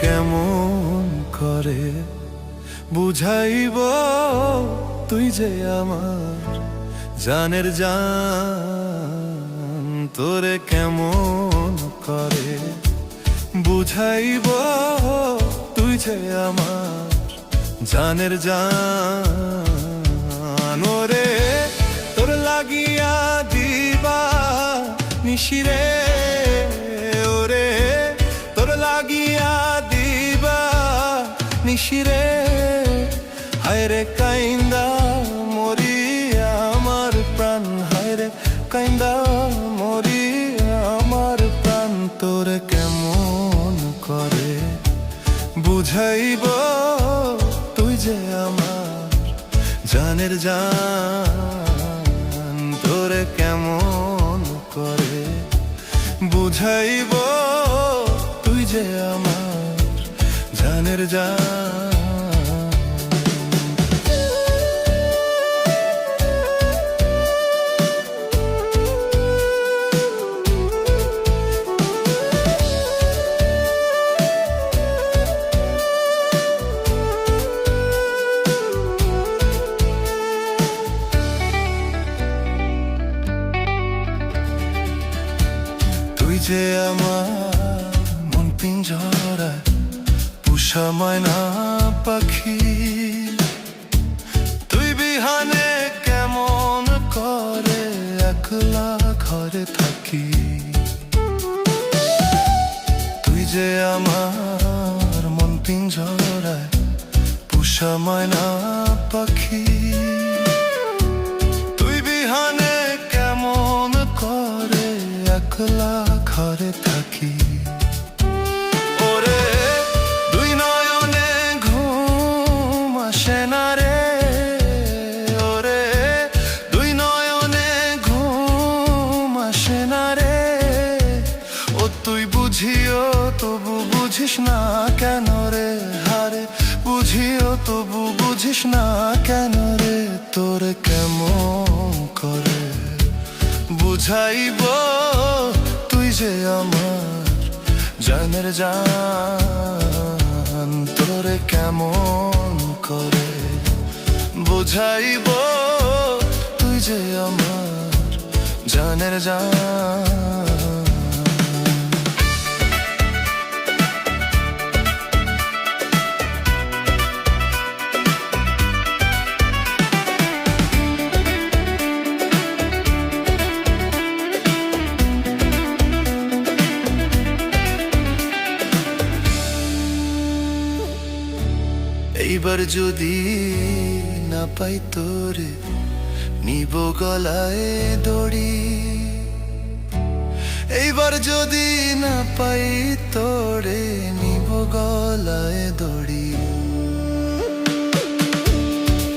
কেমন করে বুঝাইব তুই যে আমার জানের জান, তোরে কেমন করে বুঝাইব তুই যে আমার জানের জান, ওরে তোর লাগিয়া দিবা নিশিরে। নিশিরে, হায়রে কাইন্দা মরি আমার প্রাণ, হায়রে কাইন্দা মরি আমার প্রাণ, তোর কেমন করে বুঝাইব তুই যে আমার জানের জান, তোরে কেমন করে বুঝাইব তুই যে আমার জানের জান তুই যে আমার মন পিঞ্জরায় পুষা ময়না পাখি, তুই বিহানে কেমন করে একলা ঘরে থাকি? তুই যে আমার মন পিঞ্জরায় পুষা ময়না পাখি, তুই বিহানে কেমন করে একলা ঘরে থাকি? কেন রে? হারে, বুঝিও তবু বুঝিস না কেন রে? তোর কেমন করে বুঝাইব তুই যে আমার জানের জান। তোরে কেমন করে বুঝাইব তুই যে আমার জানের জান। এইবার যদি না পাই তোরে, নিব গলায় দড়ি। এইবার যদি না পাই তোরে, নিব গলায় দড়ি।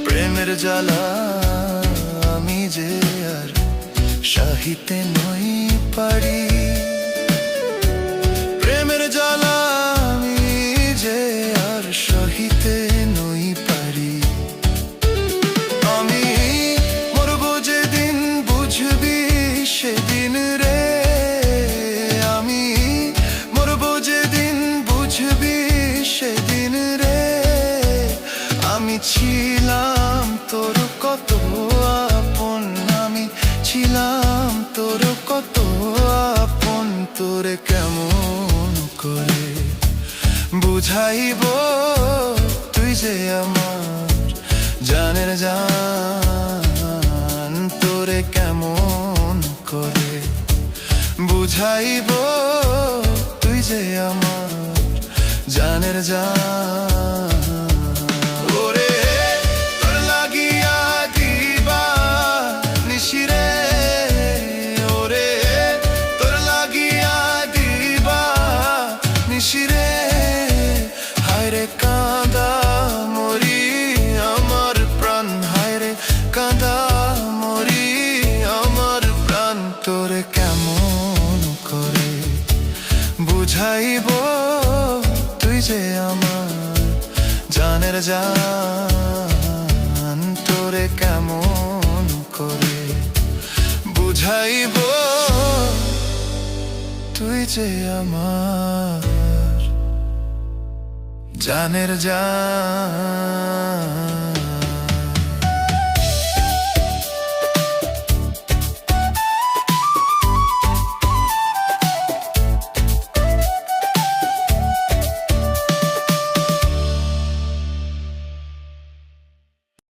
প্রেমের জ্বালা আমি যে আর সাহিতে নই পারি। প্রেমের জ্বালা ছিলাম তোর কত আপন, তোর কেমন করে বুঝাইব? তুই যে আমার জানের জান, তোরে কেমন করে বুঝাইব? তুই যে আমার জানের জান। জানের জান তোরে কেমন করে বুঝাইব? তুই যে আমার জানের জান।